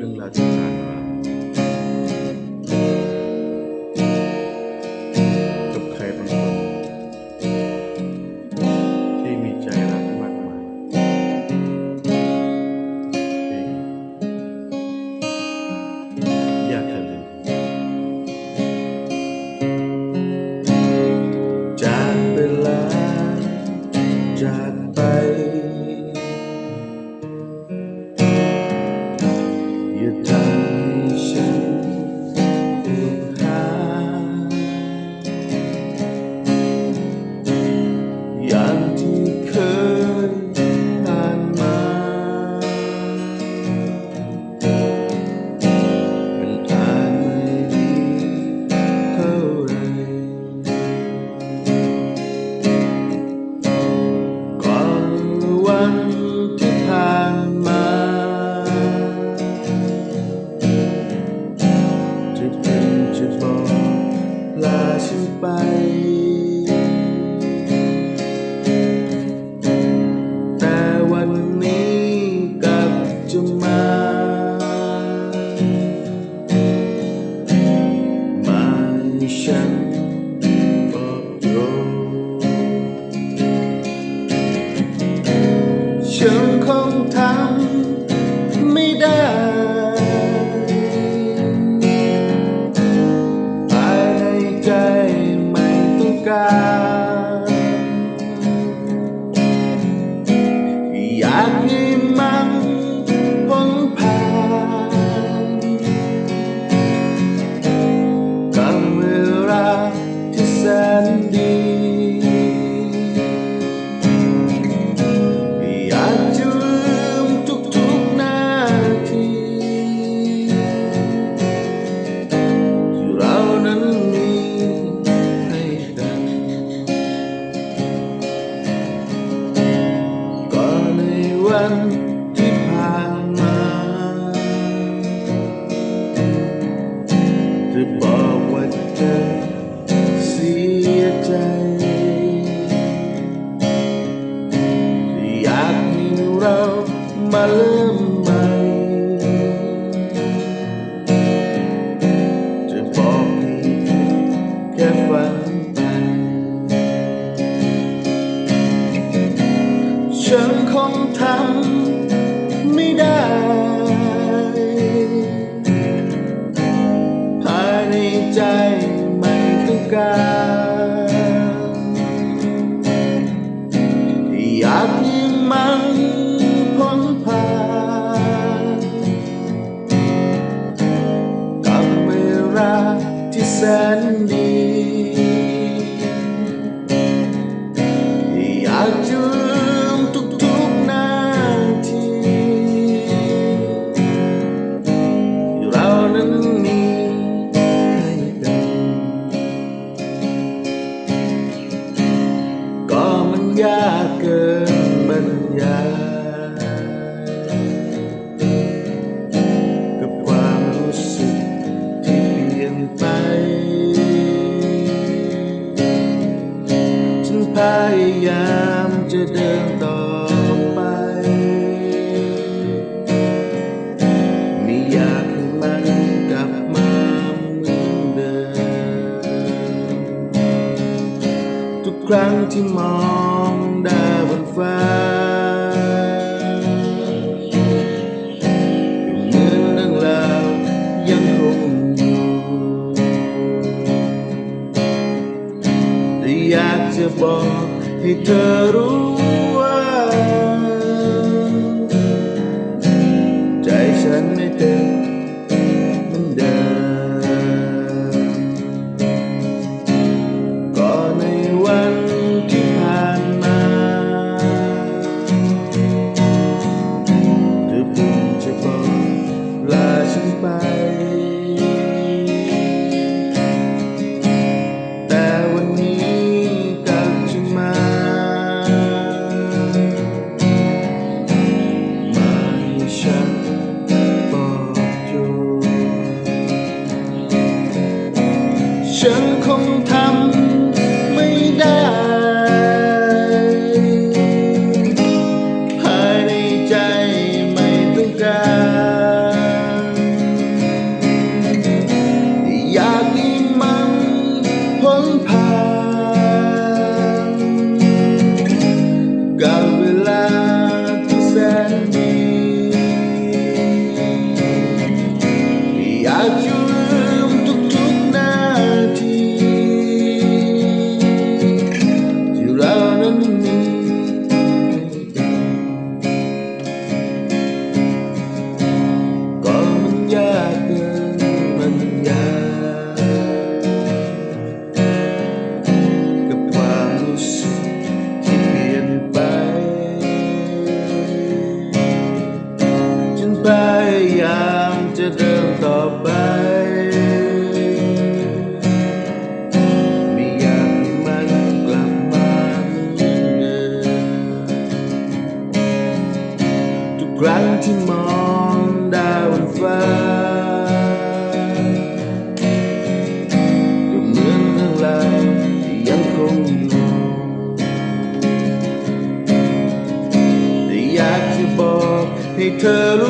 更加精彩 là. 天空太 วันที่ผ่านมาจะบอกว่าเธอเสียใจอยากมีเรามาเริ่มใหม่เธอบอกให้แค่ฝัน ใจไม่ต้องการ พยายามจะเดินต่อไปม่อยากให้มันกลับมาเหมือนเดิม ทุกครั้งที่มองดาวบนฟ้า ให้เธอรู้ว่า ใจฉันไม่เต็ม ฉันคงทำไม่ได้ ภายในใจไม่ต้องาร อยากมี ครั้งที่มองดาวบนฟ้าก็เหมือนเรื่องราวที่ยังคงอยู่แต่อยากจะบอกให้เธอรู้